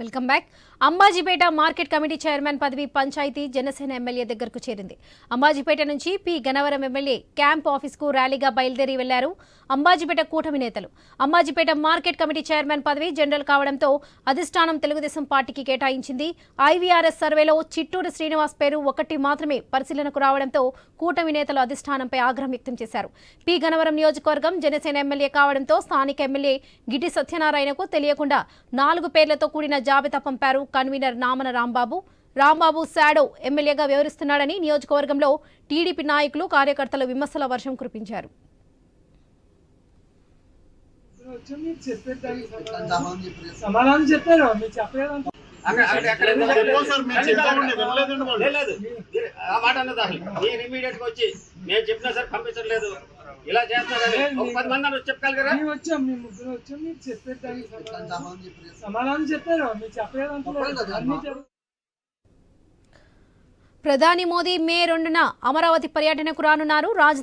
Welcome back. Ambajipeta market committee chairman పదవి panchayat Janasena MLA దగ్గరకు చేరింది. అంబాజీపేట నుంచి పి. గనవరం ఎమ్మెల్యే క్యాంప్ ఆఫీస్కు ర్యాలీగా బయలుదేరి వెళ్ళారు అంబాజీపేట కూటమి నేతలు. అంబాజీపేట మార్కెట్ కమిటీ చైర్మన్ పదవి జనరల్ కావడంతో అధిష్టానం తెలుగుదేశం పార్టీకి కేటాయించింది. ఐవీఆర్ఎస్ సర్వేలో చిట్టూరు శ్రీనివాస్ పేరు ఒకటి మాత్రమే పరిశీలనకు రావడంతో కూటమి నేతలు అధిష్టానంపై ఆగ్రహం వ్యక్తం చేశారు. పి. గనవరం నియోజకవర్గం జనసేన ఎమ్మెల్యే కావడంతో స్థానిక ఎమ్మెల్యే గిటి సత్యనారాయణకు తెలియకుండా నాలుగు పేర్లతో కూడిన జాబితా పంపారు కన్వీనర్ నామన రాంబాబు. రాంబాబు శాడో ఎమ్మెల్యేగా వ్యవహరిస్తున్నాడని నియోజకవర్గంలో టీడీపీ నాయకులు కార్యకర్తలు విమర్శల వర్షం కురిపించారు. సమాధానం- చెప్పారు? మీరు. ఆ మాట నేను ఇమీడియట్గా వచ్చి నేను చెప్పినా సార్ పంపించట్లేదు. ఇలా చేస్తున్నారని ఒక పది మంది అన్నారు చెప్పగలరా మేము వచ్చాం మీ ముగ్గురు వచ్చాం మీరు చెప్పేదానికి సమాధానం సమాధానం చెప్పలేదు. సమాధానం చెప్పారు మీరు చెప్పలేదు అన్ని ప్రధాని మోదీ మే రెండున అమరావతి పర్యటనకు రానున్నారు. రాజ